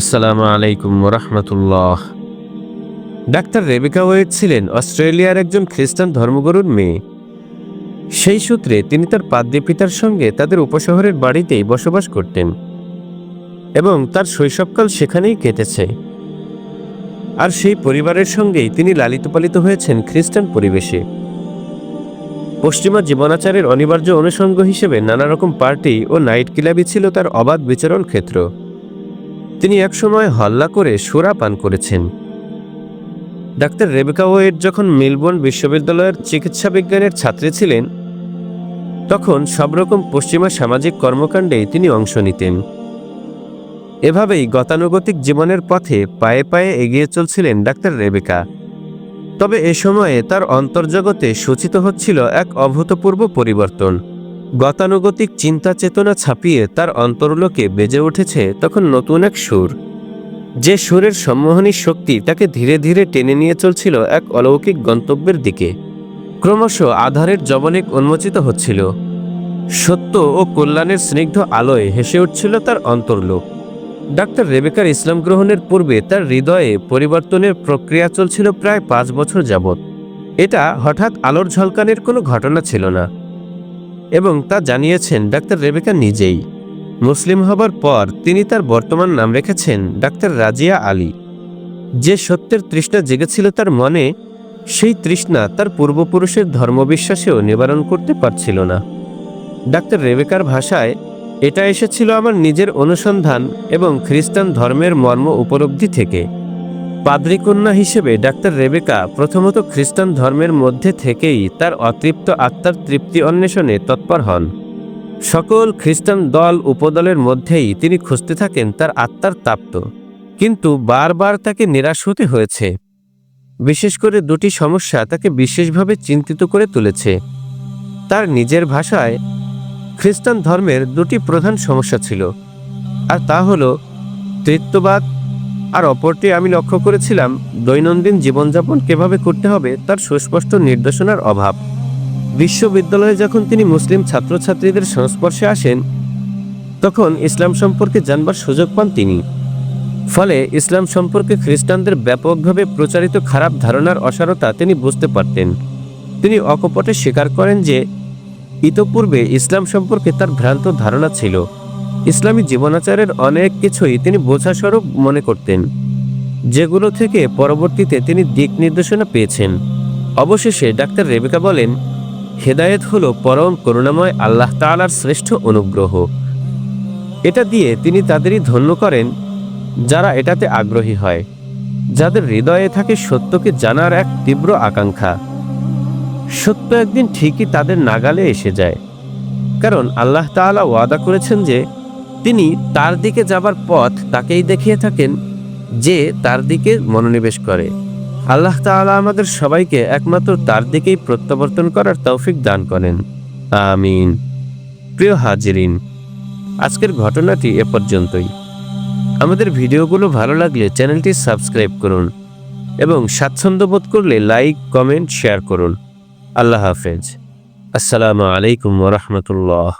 আসসালামু আলাইকুম রহমতুল্লাহ doctor Rebecca ওয়েড ছিলেন অস্ট্রেলিয়ার একজন খ্রিস্টান ধর্মগুরুর মেয়ে। সেই সূত্রে তিনি তার পাদ্রী পিতার সঙ্গে তাদের উপশহরের বাড়িতেই বসবাস করতেন এবং তার শৈশবকাল সেখানেই কেটেছে। আর সেই পরিবারের সঙ্গেই তিনি লালিত পালিত হয়েছেন খ্রিস্টান পরিবেশে। পশ্চিমা জীবনাচারের অনিবার্য অনুষঙ্গ হিসেবে নানা রকম পার্টি ও নাইট ক্লাবই ছিল তার অবাধ বিচরণ ক্ষেত্র। তিনি একসময় হল্লা করে সুরা পান করেছেন। ডাক্তার রেবেকা ওয়েড যখন মেলবোর্ন বিশ্ববিদ্যালয়ের চিকিৎসা বিজ্ঞানের ছাত্রী ছিলেন, তখন সব রকম পশ্চিমা সামাজিক কর্মকাণ্ডেই তিনি অংশ নিতেন। এভাবেই গতানুগতিক জীবনের পথে পায়ে পায়ে এগিয়ে চলছিলেন ডাক্তার রেবেকা। তবে এ সময়ে তার অন্তর্জগতে সূচিত হচ্ছিল এক অভূতপূর্ব পরিবর্তন। গতানুগতিক চিন্তা চেতনা ছাপিয়ে তার অন্তর্লোকে বেজে উঠেছে তখন নতুন এক সুর। যে সুরের সম্মোহনী শক্তি তাকে ধীরে ধীরে টেনে নিয়ে চলছিল এক অলৌকিক গন্তব্যের দিকে। ক্রমশ আধারের জবনিক উন্মোচিত হচ্ছিল। সত্য ও কল্যাণের স্নিগ্ধ আলোয় হেসে উঠছিল তার অন্তর্লোক। ডাক্তার রেবেকার ইসলাম গ্রহণের পূর্বে তার হৃদয়ে পরিবর্তনের প্রক্রিয়া চলছিল প্রায় পাঁচ বছর যাবৎ। এটা হঠাৎ আলোর ঝলকানের কোনো ঘটনা ছিল না। এবং তা জানিয়েছেন ডাক্তার রেবেকা নিজেই। মুসলিম হবার পর তিনি তার বর্তমান নাম রেখেছেন ডাক্তার রাজিয়া আলী। যে সত্যের তৃষ্ণা জেগেছিল তার মনে, সেই তৃষ্ণা তার পূর্বপুরুষের ধর্মবিশ্বাসেও নিবারণ করতে পারছিল না। ডাক্তার রেবেকার ভাষায়, এটা এসেছিল আমার নিজের অনুসন্ধান এবং খ্রিস্টান ধর্মের মর্ম উপলব্ধি থেকে। পাদ্রিকন্যা হিসেবে ডাক্তার রেবেকা প্রথমত খ্রিস্টান ধর্মের মধ্যে থেকেই তার অতৃপ্ত আত্মার তৃপ্তি অন্বেষণে তৎপর হন। সকল খ্রিস্টান দল উপদলের মধ্যেই তিনি খুঁজতে থাকেন তার আত্মার তাপ্ত। কিন্তু বারবার তাকে নিরাশ হতে হয়েছে। বিশেষ করে দুটি সমস্যা তাকে বিশেষভাবে চিন্তিত করে তুলেছে। তার নিজের ভাষায়, খ্রিস্টান ধর্মের দুটি প্রধান সমস্যা ছিল, আর তা হল, তৃত্ববাদ আর অপরটি আমি লক্ষ্য করেছিলাম, দৈনন্দিন জীবনযাপন কীভাবে করতে হবে তার সুস্পষ্ট নির্দেশনার অভাব। বিশ্ববিদ্যালয়ে যখন তিনি মুসলিম ছাত্রছাত্রীদের সংস্পর্শে আসেন, তখন ইসলাম সম্পর্কে জানবার সুযোগ পান তিনি। ফলে ইসলাম সম্পর্কে খ্রিস্টানদের ব্যাপকভাবে প্রচারিত খারাপ ধারণার অসারতা তিনি বুঝতে পারতেন। তিনি অকপটে স্বীকার করেন যে, ইতপূর্বে ইসলাম সম্পর্কে তার ভ্রান্ত ধারণা ছিল। ইসলামী জীবনাচারের অনেক কিছুই তিনি বোঝাস্বরূপ মনে করতেন, যেগুলো থেকে পরবর্তীতে তিনি দিক নির্দেশনা পেয়েছেন। অবশেষে ডাক্তার রেবেকা বলেন, হেদায়েত হলো পরম করুণাময় আল্লাহ তাআলার শ্রেষ্ঠ অনুগ্রহ। এটা দিয়ে তিনি তাদেরই ধন্য করেন, যারা এটাতে আগ্রহী হয়, যাদের হৃদয়ে থাকে সত্যকে জানার এক তীব্র আকাঙ্ক্ষা। সত্য একদিন ঠিকই তাদের নাগালে এসে যায়। কারণ আল্লাহ তাআলা ওয়াদা করেছেন যে তিনি তার দিকে যাবার পথ তাকেই দেখিয়ে থাকেন, যে তার দিকে মনোনিবেশ করে। আল্লাহ তাআলা আমাদের সবাইকে একমাত্র তার দিকেই প্রত্যাবর্তন করার তৌফিক দান করেন। আমিন। প্রিয় হাজিরিন, আজকের ঘটনাটি এ পর্যন্তই। আমাদের ভিডিওগুলো ভালো লাগলে চ্যানেলটি সাবস্ক্রাইব করুন এবং স্বাচ্ছন্দ্য বোধ করলে লাইক, কমেন্ট, শেয়ার করুন। আল্লাহ হাফেজ। আসসালামু আলাইকুম ওরহমতুল্লাহ